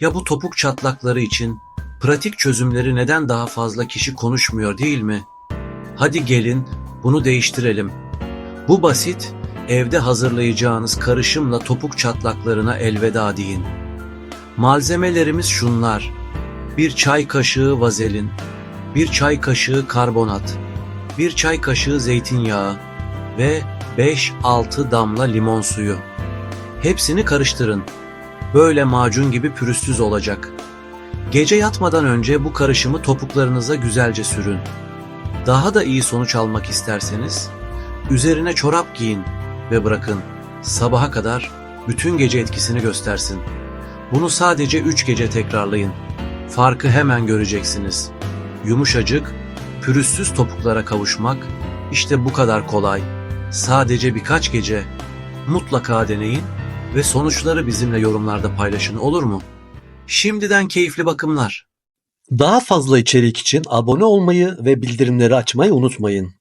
Ya bu topuk çatlakları için pratik çözümleri neden daha fazla kişi konuşmuyor değil mi? Hadi gelin bunu değiştirelim. Bu basit, evde hazırlayacağınız karışımla topuk çatlaklarına elveda deyin. Malzemelerimiz şunlar. Bir çay kaşığı vazelin, bir çay kaşığı karbonat, bir çay kaşığı zeytinyağı ve 5-6 damla limon suyu. Hepsini karıştırın. Böyle macun gibi pürüzsüz olacak. Gece yatmadan önce bu karışımı topuklarınıza güzelce sürün. Daha da iyi sonuç almak isterseniz üzerine çorap giyin ve bırakın. Sabaha kadar bütün gece etkisini göstersin. Bunu sadece 3 gece tekrarlayın. Farkı hemen göreceksiniz. Yumuşacık, pürüzsüz topuklara kavuşmak işte bu kadar kolay. Sadece birkaç gece. Mutlaka deneyin ve sonuçları bizimle yorumlarda paylaşın olur mu? Şimdiden keyifli bakımlar. Daha fazla içerik için abone olmayı ve bildirimleri açmayı unutmayın.